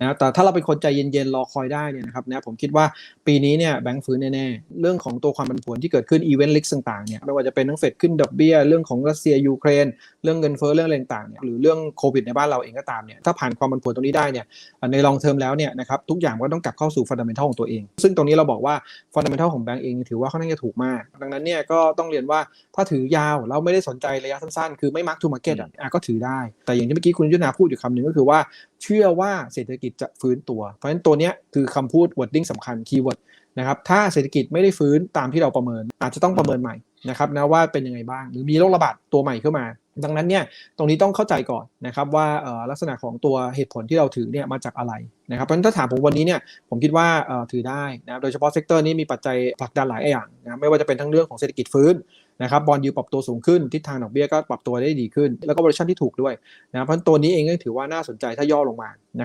นะแต่ถ้าเราเป็นคนใจเย็นๆรอคอยได้เนี่ยนะครับนะผมคิดว่าปีนี้เนี่ยแบงก์ฟื้นแน่ๆ เรื่องของตัวความผันผวนที่เกิดขึ้นอีเวนต์ลิกต่างๆเนี่ยไม่ว่าจะเป็นทั้งเฟดขึ้นดอกเบี้ย เรื่องของรัสเซียยูเครน เรื่องเงินเฟ้อเรื่องอะไรต่างๆเนี่ยหรือเรื่องโควิดในบ้านเราเองก็ตามเนี่ยถ้าผ่านความผันผวนตรงนี้ได้เนี่ยในลองเทอมแล้วเนี่ยนะครับทุกอย่างก็ต้องกลับเข้าสู่ฟันดัมเบลของตัวเอง ซึ่งตรงนี้เราบอกว่าฟันดัมเบลของแบงก์เองถือว่าค่อนข้างจะถูกมาก ดังนั้นเนี่ยก็ต้องเรียนว่าถ้าถือยาวแล้วไม่ได้สนใจระยะสั้นๆ คือไม่มักทูมาร์เก็ตอะก็ถือได้ แต่อย่างที่เมื่อกี้คุณยุทธนาพูดอยู่คำหนึ่งก็คือว่าเชื่อว่าเศรษฐกิจจะฟื้นตัว เพราะฉะนั้นตัวเนี้ยคือคำพูด wording สำคัญ keyword นะครับถ้าเศรษฐกิจไม่ได้ฟื้นตามที่เราประเมิน อาจจะต้องประเมินใหม่นะครับนะว่าเป็นยังไงบ้าง หรือมีโรคระบาดตัวใหม่ขึ้นมา ดังนั้นเนี่ยตรงนี้ต้องเข้าใจก่อนนะครับว่าลักษณะของตัวเหตุผลที่เราถือเนี่ยมาจากอะไรนะครับเพราะฉะนั้นถ้าถามผมวันนี้เนี่ยผมคิดว่าถือได้นะโดยเฉพาะเซกเตอร์นี้มีปัจจัยผลักดันหลายอย่างนะไม่ว่าจะเป็นทั้งเรื่องของเศรษฐกิจฟื้นนะครับบอลยูปรับตัวสูงขึ้นทิศทางดอกเบี้ยก็ปรับตัวได้ดีขึ้น แล้วก็บริชั่นที่ถูกด้วยนะเพราะตัวนี้เองก็ถือว่าน่าสนใจถ้าย่อลงมานะครับ